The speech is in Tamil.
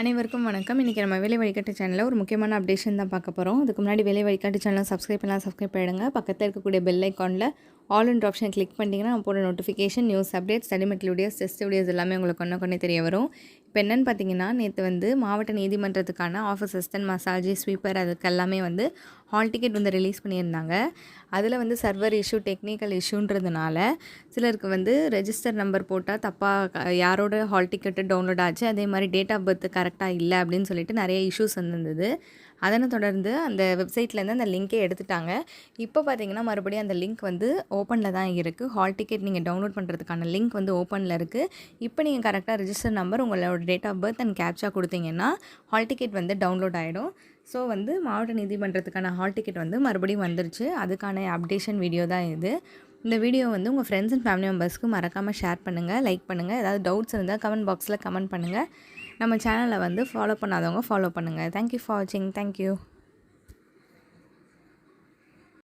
அனைவருக்கும் வணக்கம். இன்றைக்கி நம்ம வேலை வழிகாட்டு சேனலில் ஒரு முக்கியமான அப்டேஷன் தான் பார்க்க போகிறோம் அதுக்கு முன்னாடி வேலை வழிகாட்டு சேனலை சப்ஸ்கிரைப் பண்ணலாம் சப்ஸ்கிரைப் பண்ணிடுங்க. பக்கத்தில் இருக்கக்கூடிய பெல் ஐக்கானில் ஆல் இன் ஆப்ஷன் கிளிக் பண்ணிட்டீங்கன்னா நம்ம போட notification news update study material videos test videos எல்லாமே உங்களுக்கு ஒன்று கொண்டே தெரிய வரும். இப்போ என்னென்னு பார்த்தீங்கன்னா நேற்று வந்து மாவட்ட நீதிமன்றத்துக்கான ஆஃபீஸ் அசிஸ்டன்ட் மசாஜி ஸ்வீப்பர் அதுக்கு எல்லாமே வந்து ஹால் டிக்கெட் வந்து ரிலீஸ் பண்ணியிருந்தாங்க. அதில் வந்து சர்வர் இஷ்யூ டெக்னிக்கல் இஷ்யூன்றதுனால சிலருக்கு வந்து ரெஜிஸ்டர் நம்பர் போட்டால் தப்பாக யாரோட ஹால் டிக்கெட்டு டவுன்லோட் ஆச்சு அதே மாதிரி டேட் ஆஃப் பர்த் கரெக்டாக இல்லை அப்படின்னு சொல்லிட்டு நிறைய இஷ்யூஸ் வந்திருந்தது. அதனை தொடர்ந்து அந்த வெப்சைட்லேருந்து அந்த லிங்க்கே எடுத்துட்டாங்க. இப்போ பார்த்தீங்கன்னா மறுபடியும் அந்த லிங்க் வந்து ஓப்பனில் தான் இருக்குது ஹால் டிக்கெட் நீங்கள் டவுன்லோட் பண்ணுறதுக்கான லிங்க் வந்து ஓப்பனில் இருக்குது இப்போ நீங்கள் கரெக்டாக ரிஜிஸ்டர் நம்பர் உங்களோட date of birth and captcha கொடுத்தீங்கன்னா ஹால் டிக்கெட் வந்து டவுன்லோட் ஆகிடும் ஸோ வந்து மாவட்ட நீதிமன்றத்துக்கான ஹால் டிக்கெட் வந்து மறுபடியும் வந்துருச்சு. அதுக்கான அப்டேஷன் வீடியோ தான் இது. இந்த வீடியோ வந்து உங்கள் ஃப்ரெண்ட்ஸ் அண்ட் ஃபேமிலி மெம்பர்ஸ்க்கு மறக்காமல் ஷேர் பண்ணுங்கள் லைக் பண்ணுங்கள் ஏதாவது டவுட்ஸ் இருந்தால் கமெண்ட் பாக்ஸில் கமெண்ட் பண்ணுங்கள் நம்ம சேனலை வந்து ஃபாலோ பண்ணாதவங்க ஃபாலோ பண்ணுங்கள் தேங்க்யூ ஃபார் வாட்சிங் தேங்க்யூ